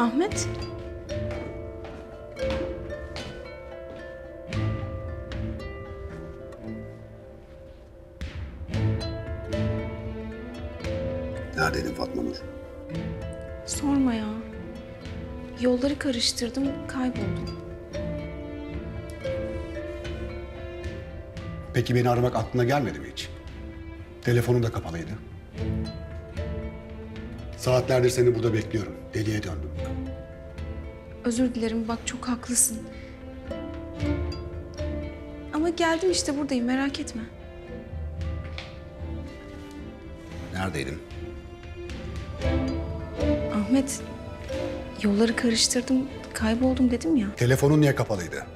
Ahmet? Neredeydin Fatma Nur? Sorma ya. Yolları karıştırdım, kayboldum. Peki beni aramak aklına gelmedi mi hiç? Telefonun da kapalıydı. Saatlerdir seni burada bekliyorum. Deliye döndüm. Özür dilerim, bak çok haklısın. Ama geldim işte buradayım, merak etme. Neredeydin? Ahmet, yolları karıştırdım, kayboldum dedim ya. Telefonun niye kapalıydı?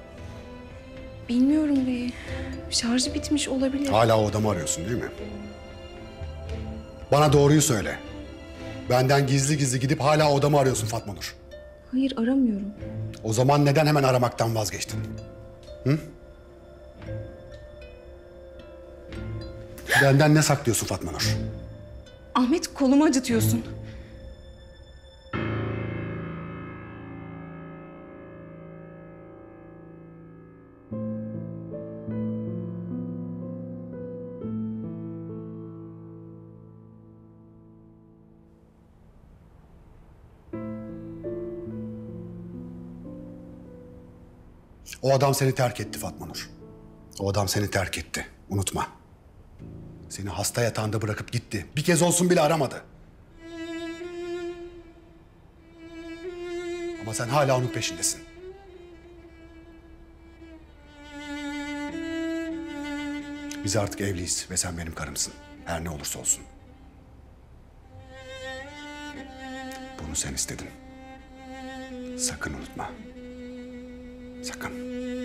Bilmiyorum bir şarjı bitmiş olabilir. Hala o adamı arıyorsun değil mi? Bana doğruyu söyle. Benden gizli gizli gidip hala o adamı arıyorsun Fatma Nur. Hayır aramıyorum. O zaman neden hemen aramaktan vazgeçtin? Hı? Benden ne saklıyorsun Fatma Nur? Ahmet kolumu acıtıyorsun. O adam seni terk etti Fatma Nur. O adam seni terk etti. Unutma. Seni hasta yatağında bırakıp gitti. Bir kez olsun bile aramadı. Ama sen hala onun peşindesin. Biz artık evliyiz ve sen benim karımsın. Her ne olursa olsun. Bunu sen istedin. Sakın unutma. Sakın.